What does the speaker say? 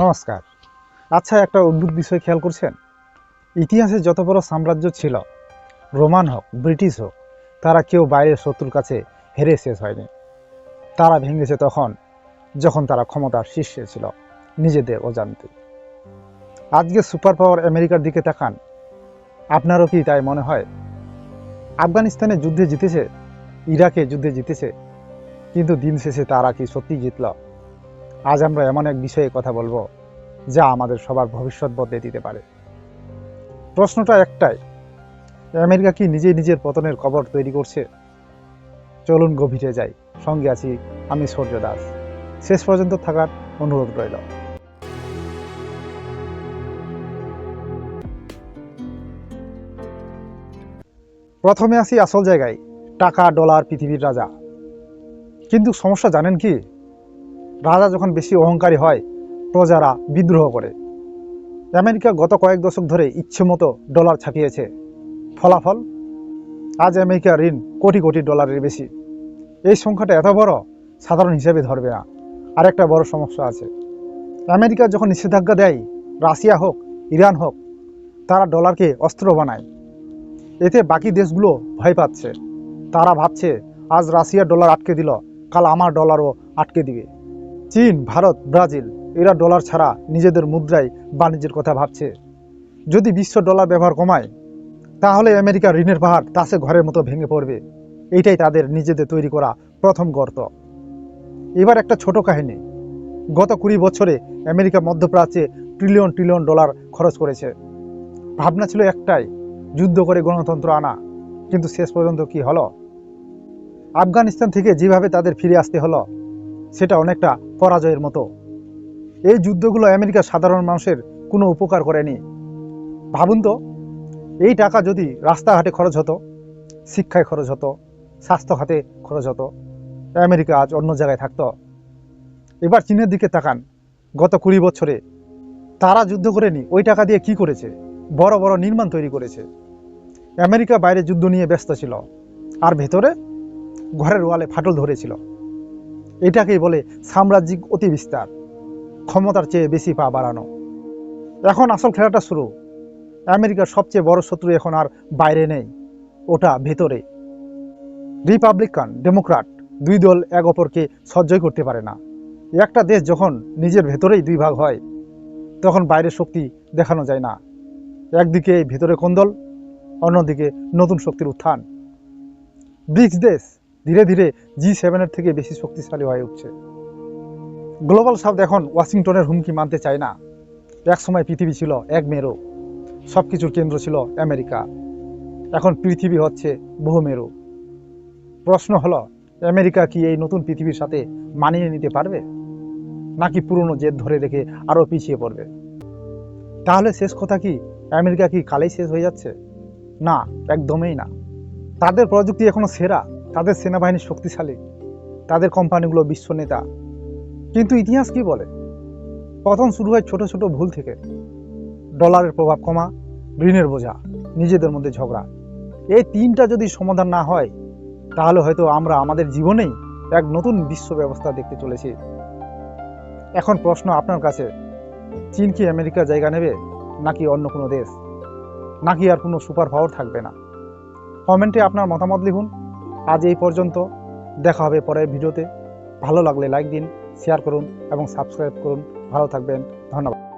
নমস্কার। আচ্ছা একটা অদ্ভুত বিষয় খেয়াল করছেন? ইতিহাসে যত বড় সাম্রাজ্য ছিল, রোমান হোক, ব্রিটিশ হোক, তারা কেউ বাইরের শত্রুর কাছে হেরে শেষ হয়নি। তারা ভেঙেছে তখন যখন তারা ক্ষমতার শীর্ষে ছিল, নিজেদের অজান্তে। আজকে সুপার পাওয়ার আমেরিকার দিকে তাকান, আপনারও কি তাই মনে হয়? আফগানিস্তানে যুদ্ধে জিতেছে, ইরাকে যুদ্ধে জিতেছে, কিন্তু দিন শেষে তারা কি সত্যি জিতল? আজ আমরা এমন এক বিষয়ে কথা বলব, যা আমাদের সবার ভবিষ্যৎ বদলে দিতে পারে। প্রশ্নটা একটাই, আমেরিকা কি নিজে নিজের পতনের কবর তৈরি করছে? চলুন গভীরে যাই। সঙ্গে আছি আমি সূর্য দাস। শেষ পর্যন্ত থাকার অনুরোধ রইল। প্রথমে আসি আসল জায়গায়, টাকা, ডলার, পৃথিবীর রাজা। কিন্তু সমস্যা জানেন কি? রাজা যখন বেশি অহংকারী হয়, প্রজারা বিদ্রোহ করে। আমেরিকা গত কয়েক দশক ধরে ইচ্ছে মতো ডলার ছাপিয়েছে। ফলাফল? আজ আমেরিকার ঋণ কোটি কোটি ডলারের বেশি। এই সংখ্যাটা এত বড়, সাধারণ হিসেবে ধরবে না। আর একটা বড় সমস্যা আছে। আমেরিকা যখন নিষেধাজ্ঞা দেয়, রাশিয়া হোক, ইরান হোক, তারা ডলারকে অস্ত্র বানায়। এতে বাকি দেশগুলো ভয় পাচ্ছে। তারা ভাবছে, আজ রাশিয়ার ডলার আটকে দিল, কাল আমার ডলারও আটকে দিবে। চীন, ভারত, ব্রাজিল, এরা ডলার ছাড়া নিজেদের মুদ্রায় বাণিজ্যের কথা ভাবছে। যদি বিশ্ব ডলার ব্যবহার কমায়, তাহলে আমেরিকার ঋণের পাহাড় তাসে ঘরের মতো ভেঙে পড়বে। এটাই তাদের নিজেদের তৈরি করা প্রথম গর্ত। এবার একটা ছোট কাহিনী। গত কুড়ি বছরে আমেরিকা মধ্যপ্রাচ্যে ট্রিলিয়ন ট্রিলিয়ন ডলার খরচ করেছে। ভাবনা ছিল একটাই, যুদ্ধ করে গণতন্ত্র আনা। কিন্তু শেষ পর্যন্ত কি হলো? আফগানিস্তান থেকে যেভাবে তাদের ফিরে আসতে হলো সেটা অনেকটা পরাজয়ের মতো। এই যুদ্ধগুলো আমেরিকা সাধারণ মানুষের কোনো উপকার করেনি। ভাবুন তো, এই টাকা যদি রাস্তাঘাটে খরচ হতো, শিক্ষায় খরচ হতো, স্বাস্থ্য খাতে খরচ হতো, আমেরিকা আজ অন্য জায়গায় থাকতো। এবার চীনের দিকে তাকান, গত কুড়ি বছরে। তারা যুদ্ধ করেনি, ওই টাকা দিয়ে কি করেছে? বড় বড় নির্মাণ তৈরি করেছে। আমেরিকা বাইরে যুদ্ধ নিয়ে ব্যস্ত ছিল, আর ভেতরে ঘরের ওয়ালে ফাটল ধরেছিল। এটাকেই বলে সাম্রাজ্যিক অতি বিস্তার ক্ষমতার চেয়ে বেশি পা বাড়ানো। এখন আসল খেলাটা শুরু। আমেরিকার সবচেয়ে বড় শত্রু এখন আর বাইরে নেই, ওটা ভেতরে। রিপাবলিকান ডেমোক্রাট দুই দল এক অপরকে সহ্যই করতে পারে না। একটা দেশ যখন নিজের ভেতরেই দুই ভাগ হয়, তখন বাইরের শক্তি দেখানো যায় না। একদিকে ভেতরে কোন্দল অন্যদিকে নতুন শক্তির উত্থান। ব্রিক্স দেশ ধীরে ধীরে জি সেভেনের থেকে বেশি শক্তিশালী হয়ে উঠছে। গ্লোবাল সাউথ এখন ওয়াশিংটনের হুমকি মানতে চায় না। এক সময় পৃথিবী ছিল এক মেরু সব কিছুর কেন্দ্র ছিল আমেরিকা। এখন পৃথিবী হচ্ছে বহু মেরু। প্রশ্ন হলো, আমেরিকা কি এই নতুন পৃথিবীর সাথে মানিয়ে নিতে পারবে? নাকি পুরনো জেদ ধরে রেখে আরও পিছিয়ে পড়বে? তাহলে শেষ কথা কি, আমেরিকা কি কালেই শেষ হয়ে যাচ্ছে? না, একদমই না। তাদের প্রযুক্তি এখনও সেরা। তাদের সেনাবাহিনী শক্তিশালী, তাদের কোম্পানিগুলো বিশ্ব নেতা। কিন্তু ইতিহাস কি বলে? পতন শুরু হয় ছোট ছোট ভুল থেকে। ডলারের প্রভাব কমা, ঋণের বোঝা, নিজেদের মধ্যে ঝগড়া। এই তিনটা যদি সমাধান না হয়, তাহলে হয়তো আমরা আমাদের জীবনেই এক নতুন বিশ্ব ব্যবস্থা দেখতে চলেছি। এখন প্রশ্ন আপনার কাছে, চীন কি আমেরিকা জায়গা নেবে, নাকি অন্য কোনো দেশ? নাকি আর কোনো সুপার পাওয়ার থাকবে না? কমেন্টে আপনার মতামত লিখুন। আজ এই পর্যন্ত। দেখা হবে পরের ভিডিওতে। ভালো লাগলে লাইক দিন শেয়ার করুন এবং সাবস্ক্রাইব করুন। ভালো থাকবেন। ধন্যবাদ।